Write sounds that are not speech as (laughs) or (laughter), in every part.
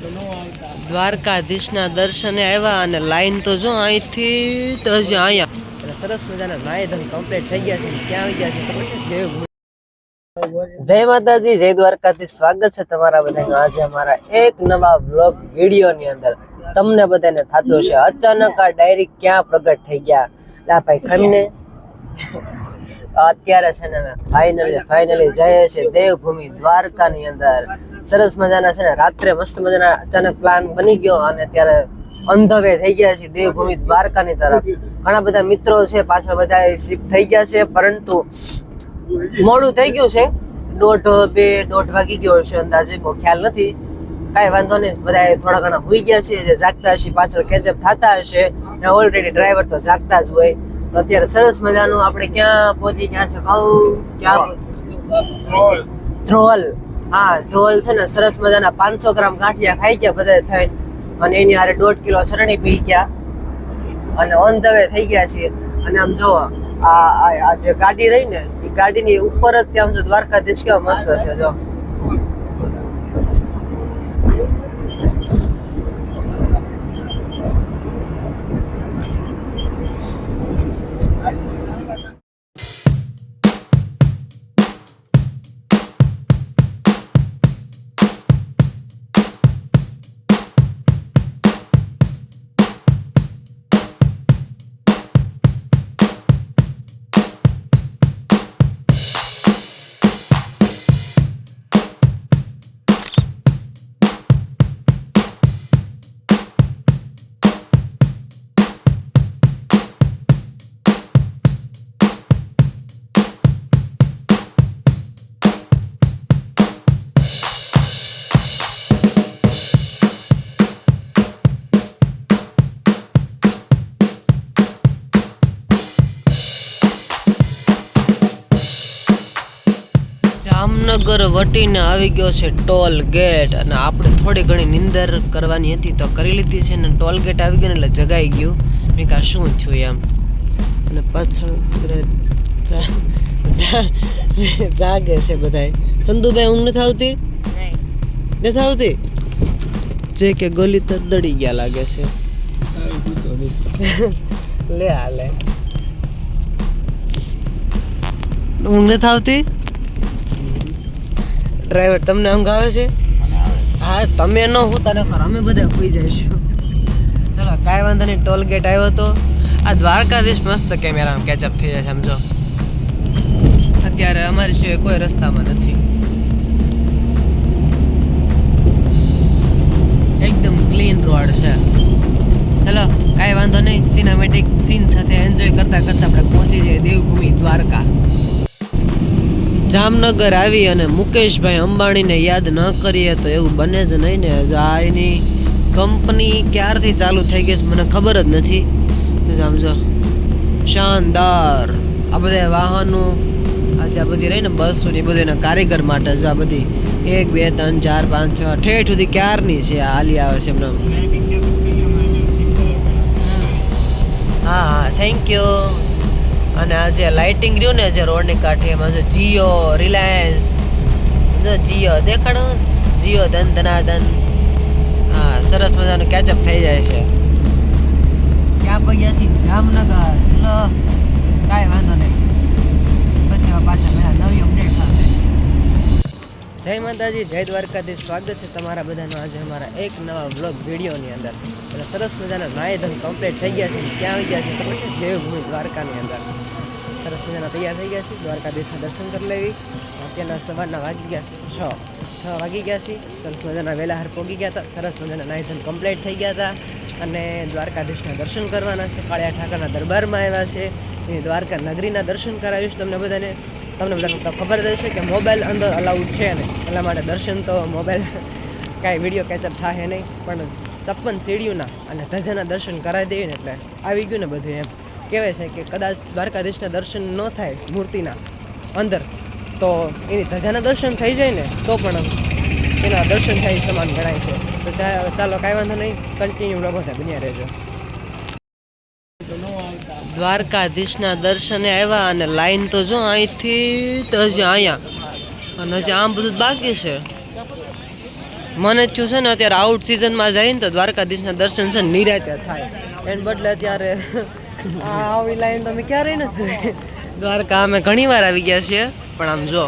દ્વારકાધીશના દર્શને આવ્યા અને લાઈન તો જો અહીંથી તો હજી અહીંયા. એટલે સરસ મજાના નાય ધન કમ્પ્લીટ થઈ ગયા છે. ક્યાં આવી ગયા છે ખબર છે? જય માતાજી, જય દ્વારકાથી સ્વાગત છે તમારા બધાનું આજે અમારા એક નવા બ્લોગ વીડિયો ની અંદર. તમને બધાને થતું છે અચાનક આ ડાયરી ક્યાં પ્રગટ થઈ ગયા? લા ભાઈ ખમને. અત્યારે છે ને ફાઇનલી ફાઇનલી જઈએ છે દેવભૂમિ દ્વારકાની અંદર. સરસ મજાના છે ને રાત્રે મસ્ત મજાના અચાનક પ્લાન બની ગયો અને ત્યારે અંધવે થઈ ગયા છે દેવભૂમિ દ્વારકાની તરફ. ઘણા બધા મિત્રો છે પાછળ બધા શિફ્ટ થઈ ગયા છે પરંતુ મોડું થઈ ગયું છે. દોઢ બે દોઢ વાગી ગયો છે અંદાજે બહુ ખ્યાલ નથી. કાંઈ વાંધો નહીં બધા થોડા ઘણા હોઈ ગયા છે જે જાગતા હશે પાછળ કેચઅપ થતા હશે. અને ઓલરેડી ડ્રાઈવર તો જાગતા જ હોય. તો અત્યારે સરસ મજાનું આપણે ક્યાં પહોંચી ગયા છે કહું? ક્યાં? ધ્રોલ. હા, ધ્રોલ છે ને સરસ મજાના પાંચસો ગ્રામ ગાંઠિયા ખાઈ ગયા બધા થઈને. અને એની હારે દોઢ કિલો ચરણી પી ગયા. અને ઓન ધ વે થઈ ગયા છીએ. અને આમ જો, આ જે ગાડી રહી ને, એ ગાડીની ઉપર જ ત્યાં જો દ્વારકાધીશ કેવા મસ્ત છે, જો. જામનગર વટીને આવી ગયો છે ટોલ ગેટ. અને આપણે થોડી ઘણી નિંદર કરવાની હતી તો કરી લીધી છે ને ટોલ ગેટ આવી ગયો ને એટલે જગાઈ ગયું. મેં કહા શું થયું એમ? અને પાછળ બધા જાગે છે બધાય. સંધુભાઈ ઊંઘ નથી આવતી? નથી આવતી? જે કે ગોલી તો દડી ગયા લાગે છે. લે હાલે. ઊંઘ નથી આવતી? ડ્રાઈવર તમને ઊંઘ આવે છે? હા, તમે ન હું તને અમે બધા સુઈ જઈશું. ચલો, કાંઈ વાંધો નહીં, ટોલ ગેટ આવ્યો તો. આ દ્વારકાધીશ મસ્ત કેમેરામાં કેચઅપ થઈ જાય સમજો. અત્યારે અમારી સિવાય કોઈ રસ્તામાં નથી. એકદમ ક્લીન રોડ છે. ચલો, કાંઈ વાંધો નહીં સિનેમેટિક સીન સાથે એન્જોય કરતા કરતા આપણે પહોંચી જઈએ દેવભૂમિ દ્વારકા. જામનગર આવી અને મુકેશભાઈ અંબાણીને યાદ ન કરીએ તો એવું બને જ નહીં ને હજુ આ એની કંપની ક્યારથી ચાલુ થઈ ગઈ છે મને ખબર જ નથી. સમજો શાનદાર. આ બધા વાહનો આજે આ બધી રહી ને બસો ને બધું એના કારીગર માટે જો આ બધી એક બે ત્રણ ચાર પાંચ છ ઠેઠ સુધી ક્યારની છે આ હાલી આવે છે એમને હા હા થેન્ક યુ અને આ જે લાઇટિંગ રહ્યું ને જે રોડની કાંઠે એમાં જો જીઓ રિલાયન્સ જો જીઓ દેખાડો જીઓ ધન ધનાધન. હા સરસ મજાનું કેચઅપ થઈ જાય છે. ક્યાં પગ્યા છીએ? જામનગર. ચલો કાંઈ વાંધો નહીં. પછી પાછા મળ્યા. નવી અપડેટ સાથે. જય માતાજી જય દ્વારકાધીશ. સ્વાગત છે તમારા બધાનું આજે અમારા એક નવા બ્લોગ વિડીયોની અંદર. એટલે સરસ મજાના નાય ધન કમ્પ્લીટ થઈ ગયા છે. ક્યાં આવી ગયા છે ખબર છે? દેવભૂમિ દ્વારકાની અંદર. સરસ મજાના તૈયાર થઈ ગયા છીએ. દ્વારકાધીશના દર્શન કરી લેવી. અત્યારના સવારના વાગી ગયા છે છ. છ વાગી ગયા છે. સરસ મજાના વેલાહાર પોગી ગયા હતા. સરસ મજાના નાયધન કમ્પ્લીટ થઈ ગયા હતા. અને દ્વારકાધીશના દર્શન કરવાના છે. કાળિયા ઠાકરના દરબારમાં આવ્યા છે. એની દ્વારકા નગરીના દર્શન કરાવીશ તમને બધાને. તમને બધાને તો ખબર જ હશે કે મોબાઈલ અંદર અલાઉડ છે ને એટલા માટે દર્શન તો મોબાઈલ કાંઈ વીડિયો કેચઅપ થાય નહીં. પણ સપન સીડીઓના અને ધજાના દર્શન કરાવી દેવી ને એટલે આવી ગયું ને બધું એમ. કહેવાય છે કે કદાચ દ્વારકાધીશના દર્શન ન થાય મૂર્તિના અંદર, તો એની ધજાના દર્શન થઈ જાય ને, તો પણ એના દર્શન થાય સમાન ગણાય છે. તો ચાલો કાંઈ વાંધો નહીં કન્ટિન્યુ લોકો થાય બન્યા રહેજો. દ્વારકાધીશના દર્શને આવ્યા અને લાઈન તો જો અહીંથી તો હજી અહીંયા, અને હજી આમ બધું બાકી છે. મને જ છે ને, અત્યારે આઉટ સિઝનમાં જઈને તો દ્વારકાધીશના દર્શન છે નિરાતે થાય. એન બદલે અત્યારે આવી લાઈન તમે ક્યારે ન જોઈ. દ્વારકા અમે ઘણી વાર આવી ગયા છીએ, પણ આમ જો.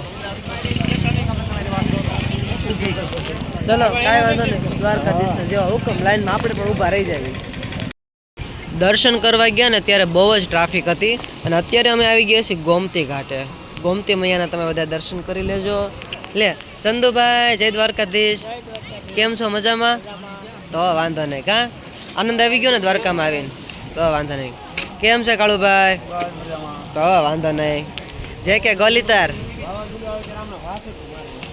ચલો, કાંઈ વાંધો નહીં. દ્વારકાધીશને જેવા હુકમ લાઈનમાં આપણે પણ ઊભા રહી જાય દર્શન કરવા ગયા ને ત્યારે બહુ જ ટ્રાફિક હતી અને અત્યારે અમે આવી ગયા છીએ ગોમતી ઘાટે. ગોમતી મૈયાના તમે બધા દર્શન કરી લેજો. લે, ચંદુભાઈ, જય દ્વારકાધીશ. કેમ છો મજામાં? તો વાંધો નહીં, કાં? આનંદ આવી ગયો ને દ્વારકામાં આવીને? તો વાંધો નહીં. કેમ છે કાળુભાઈ? તો વાંધો નહીં. જે કે ગોલીતાર.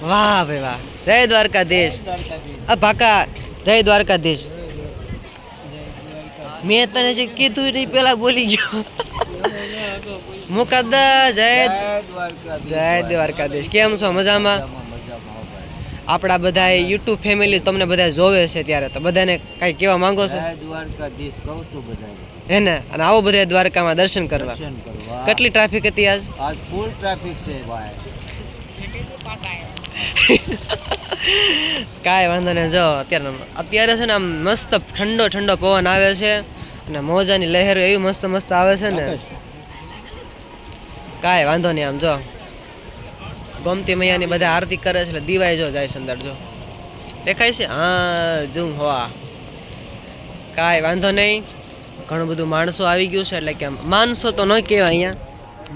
વાહ ભાઈ વાહ. જય દ્વારકાધીશ. ભાકા જય દ્વારકાધીશ. મેં તને જે કીધું નહીં પેલા બોલી ગયો મુકદ્દા જય જય દ્વારકાધીશ. કેમ છો? મજામાં. આપણા બધા યુટ્યુબ ફેમિલી તમને બધા જોવે છે ત્યારે તો બધાને કઈ કહેવા માંગો છો? દ્વારકાધીશ કહું છું બધાને હે ને? અને આવો બધા દ્વારકામાં દર્શન કરવા. કેટલી ટ્રાફિક હતી આજ? આજ ફૂલ ટ્રાફિક છે ભાઈ. (laughs) કાંઈ વાંધો નહીં જો અત્યારે અત્યારે છે ને આમ મસ્ત ઠંડો ઠંડો પવન આવે છે અને મોજાની લહેરો એવી મસ્ત મસ્ત આવે છે ને. કાંઈ વાંધો નહીં આમ જો. ગોમતી મૈયાની બધા આરતી કરે છે એટલે દિવાય જો જાય છે અંદર જો. દેખાય છે? હા જુમ હોવા કાંઈ વાંધો નહીં. ઘણું બધું માણસો આવી ગયું છે એટલે કે માણસો તો ન કહેવાય અહીંયા.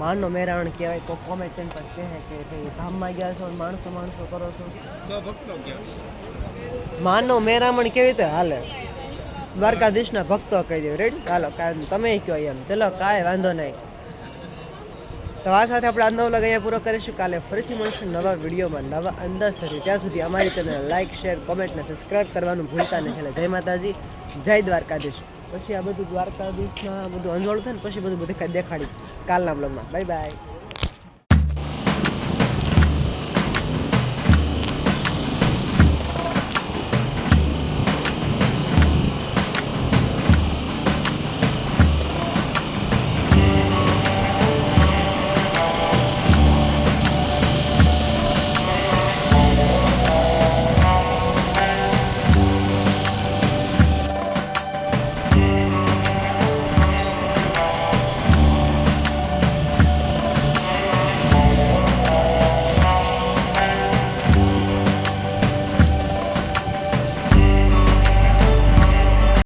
માનનો મેરાવણ કહેવાય તો કોમેન્ટ ટેન પર કહે કે ભાઈ ધામમાં ગયા છો માણસો માણસો કરો છો. માનવ મેરામણ કેવી રીતે હાલે? દ્વારકાધીશના ભક્તો કહી દે રેડી ચાલો કાંઈ તમે કહો એમ. ચલો કાંઈ વાંધો નહીં. તો આ સાથે આપણે આજનો વ્લોગ અહીંયા પૂરો કરીશું. કાલે ફરીથી મળીશું નવા વિડીયોમાં, નવા અંદાજ સાથે. ત્યાં સુધી અમારી ચેનલ લાઇક શેર કોમેન્ટ ને સબસ્ક્રાઇબ કરવાનું ભૂલતા નહીં. એટલે જય માતાજી, જય દ્વારકાધીશ. પછી આ બધું દ્વારકાધીશમાં બધું અંજોળ થાય ને પછી બધું બધું દેખાડી. કાલના બ્લોગમાં બાય બાય